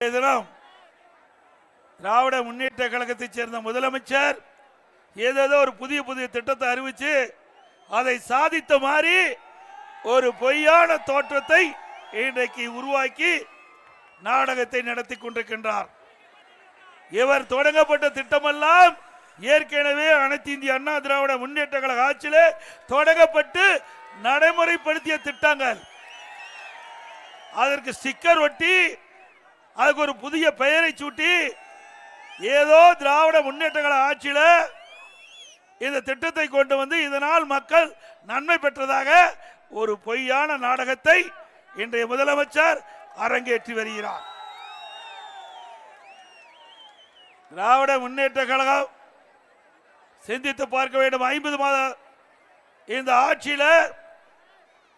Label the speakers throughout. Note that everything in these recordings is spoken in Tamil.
Speaker 1: தினம் திராவிட முன்னேற்ற கழகத்தைச் சேர்ந்த முதலமைச்சர் ஏதேதோ ஒரு புதிய புதிய திட்டத்தை அறிவிச்சு அதை சாதித்த மாதிரி ஒரு பொய்யான தோற்றத்தை இன்றைக்கு உருவாக்கி நாடகத்தை நடத்தி கொண்டிருக்கின்றார். இவர் தொடங்கப்பட்ட திட்டமெல்லாம் ஏற்கனவே அனைத்து இந்திய அண்ணா திராவிட முன்னேற்ற கழக ஆட்சியில் தொடங்கப்பட்டு நடைமுறைப்படுத்திய திட்டங்கள். அதற்கு ஸ்டிக்கர் ஒட்டி அதுக்கு ஒரு புதிய பெயரை சூட்டி ஏதோ திராவிட முன்னேற்ற கழக ஆட்சியில இந்த திட்டத்தை கொண்டு வந்து இதனால் மக்கள் நன்மை பெற்றதாக ஒரு பொய்யான நாடகத்தை இன்றைய முதலமைச்சர் அரங்கேற்றி வருகிறார். திராவிட முன்னேற்ற கழகம் சிந்தித்து பார்க்க வேண்டும். ஐம்பது மாத இந்த ஆட்சியில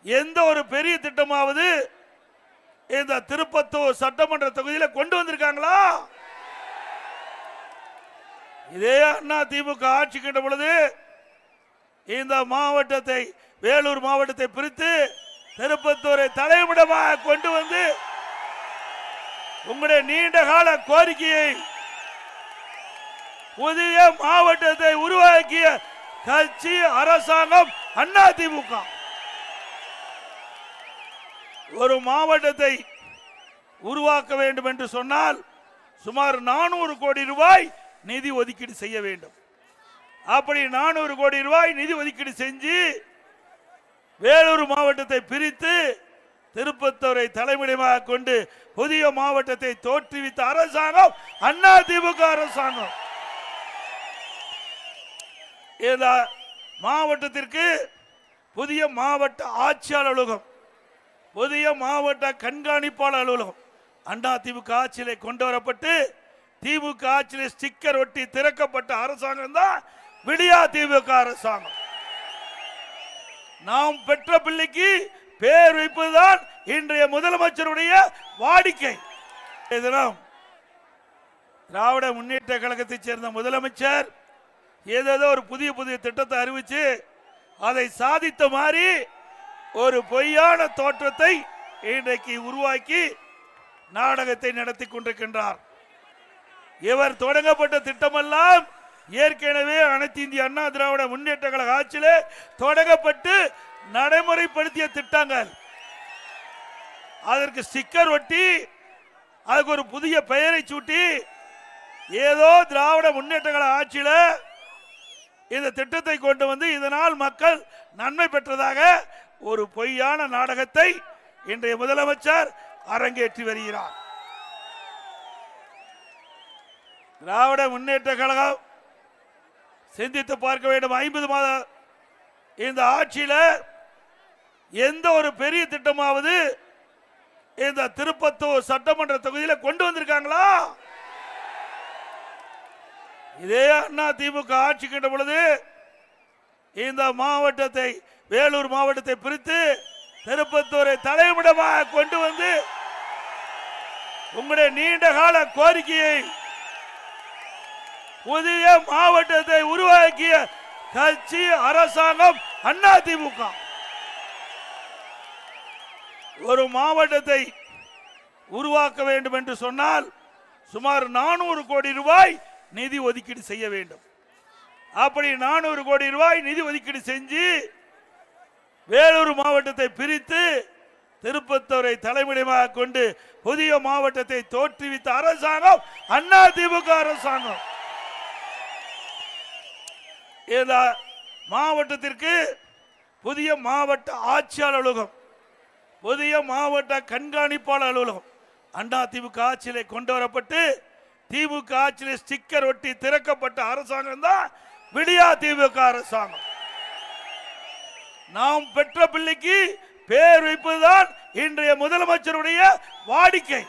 Speaker 1: எந்த ஒரு பெரிய திட்டமாவது இந்த திருப்பத்தூர் சட்டமன்ற தொகுதியில் கொண்டு வந்திருக்காங்களா? இதே அண்ணா திமுக ஆட்சி கண்ட பொழுது இந்த மாவட்டத்தை வேலூர் மாவட்டத்தை பிரித்து திருப்பத்தூரை தலைமுடமாக கொண்டு வந்து உங்களுடைய நீண்ட கால கோரிக்கையை புதிய மாவட்டத்தை உருவாக்கிய கட்சி அரசாங்கம் அண்ணா திமுக. ஒரு மாவட்டத்தை உருவாக்க வேண்டும் என்று சொன்னால் சுமார் நானூறு கோடி ரூபாய் நிதி ஒதுக்கீடு செய்ய வேண்டும். அப்படி நானூறு கோடி ரூபாய் நிதி ஒதுக்கீடு செஞ்சு வேலூர் மாவட்டத்தை பிரித்து திருப்பத்தூரை தலைமையிடமாக கொண்டு புதிய மாவட்டத்தை தோற்றுவித்த அரசாங்கம் அண்ணா திமுக அரசாங்கம். மாவட்டத்திற்கு புதிய மாவட்ட ஆட்சி அலுவலகம் புதிய மாவட்ட கண்காணிப்பாளர் அலுவலகம். அண்டா திமுக ஆட்சியிலே கொண்டு வரப்பட்டு திமுக ஆட்சியிலே ஸ்டிக்கர் ஒட்டி திறக்கப்பட்ட அரசாங்கம் தான் விடியா திமுக அரசாங்கம். நாம் பெற்ற பிள்ளைக்கு பேர் வைப்பதுதான் இன்றைய முதலமைச்சருடைய வாடிக்கை. இதெல்லாம் திராவிட முன்னேற்ற கழகத்தை சேர்ந்த முதலமைச்சர் ஏதேதோ ஒரு புதிய புதிய திட்டத்தை அறிவிச்சு அதை சாதித்த மாதிரி ஒரு பொய்யான தோற்றத்தை இன்றைக்கு உருவாக்கி நாடகத்தை நடத்தி கொண்டிருக்கின்றார். இவர் தொடங்கப்பட்ட திட்டமெல்லாம் ஏற்கனவே அனைத்து இந்திய அண்ணா திராவிட முன்னேற்ற கழக ஆட்சியிலே தொடங்கப்பட்டு நடைமுறைப்படுத்திய திட்டங்கள். அதற்கு ஸ்டிக்கர் ஒட்டி அதுக்கு ஒரு புதிய பெயரை சூட்டி ஏதோ திராவிட முன்னேற்ற கழக ஆட்சியில் இந்த திட்டத்தை கொண்டு வந்து இதனால் மக்கள் நன்மை பெற்றதாக ஒரு பொய்யான நாடகத்தை இன்றைய முதலமைச்சர் அரங்கேற்றி வருகிறார். திராவிட முன்னேற்ற கழகம் சிந்தித்து பார்க்க வேண்டும். ஐம்பது மாத இந்த ஆட்சியில எந்த ஒரு பெரிய திட்டமாவது இந்த திருப்பத்தூர் சட்டமன்ற தொகுதியில கொண்டு வந்திருக்காங்களா? இதே அண்ணா திமுக ஆட்சி கண்ட பொழுது இந்த மாவட்டத்தை வேலூர் மாவட்டத்தை பிரித்து திருப்பத்தூரை தலைமுடமாக கொண்டு வந்து உங்களுடைய நீண்ட கால கோரிக்கையை புதிய மாவட்டத்தை உருவாக்கிய கட்சி அரசாங்கம் அண்ணா திமுக. ஒரு மாவட்டத்தை உருவாக்க வேண்டும் என்று சொன்னால் சுமார் நானூறு கோடி ரூபாய் நிதி ஒதுக்கீடு செய்ய வேண்டும். அப்படி நானூறு கோடி ரூபாய் நிதி ஒதுக்கீடு செஞ்சு வேலூர் மாவட்டத்தை பிரித்து திருப்பத்தூரை தலைமையிடமாக கொண்டு புதிய மாவட்டத்தை தோற்றுவித்த அரசாங்கம் அண்ணா திமுக அரசாங்கம். மாவட்டத்திற்கு புதிய மாவட்ட ஆட்சியாளர் அலுவலகம் புதிய மாவட்ட கண்காணிப்பாளர் அலுவலகம் அண்ணா திமுக ஆட்சியிலே கொண்டு வரப்பட்டு திமுக ஆட்சியிலே ஸ்டிக்கர் ஒட்டி திறக்கப்பட்ட அரசாங்கம் தான் விடியா திமுக அரசாங்கம். நாம் பெற்ற பிள்ளைக்கு பேர் வைப்பதுதான் இன்றைய முதலமைச்சருடைய வாடிக்கை.